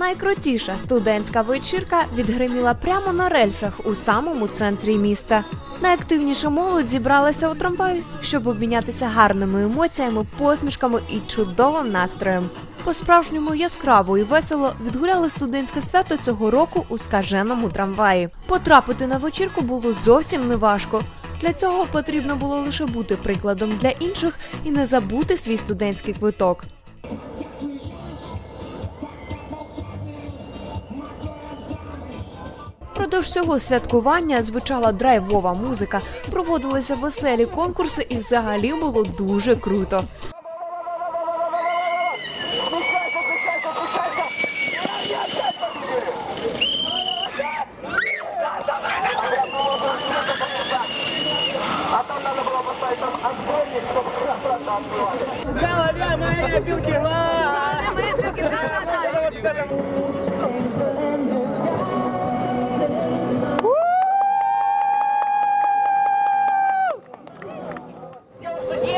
Найкрутіша студентська вечірка відгриміла прямо на рельсах у самому центрі міста. Найактивніша молодь зібралася у трамваї, щоб обмінятися гарними емоціями, посмішками і чудовим настроєм. По-справжньому яскраво і весело відгуляли студентське свято цього року у скаженому трамваї. Потрапити на вечірку було зовсім неважко. Для цього потрібно було лише бути прикладом для інших і не забути свій студентський квиток. Продовж всього святкування звучала драйвова музика, проводилися веселі конкурси, і взагалі було дуже круто. Голове моей опилки,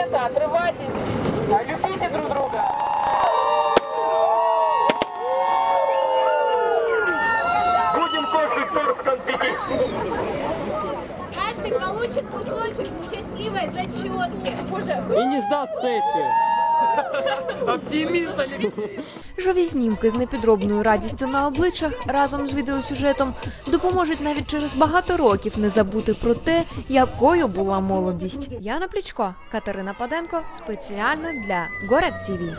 Студенты, отрывайтесь, любите друг друга. Будем кушать торт с конфетти. Каждый получит кусочек счастливой зачетки. І не здав сесію. Оптимист, Живі знімки з непідробною радістю на обличчях разом з відеосюжетом допоможуть навіть через багато років не забути про те, якою була молодість. Яна Плічко, Катерина Паденко спеціально для Город ТІВІ.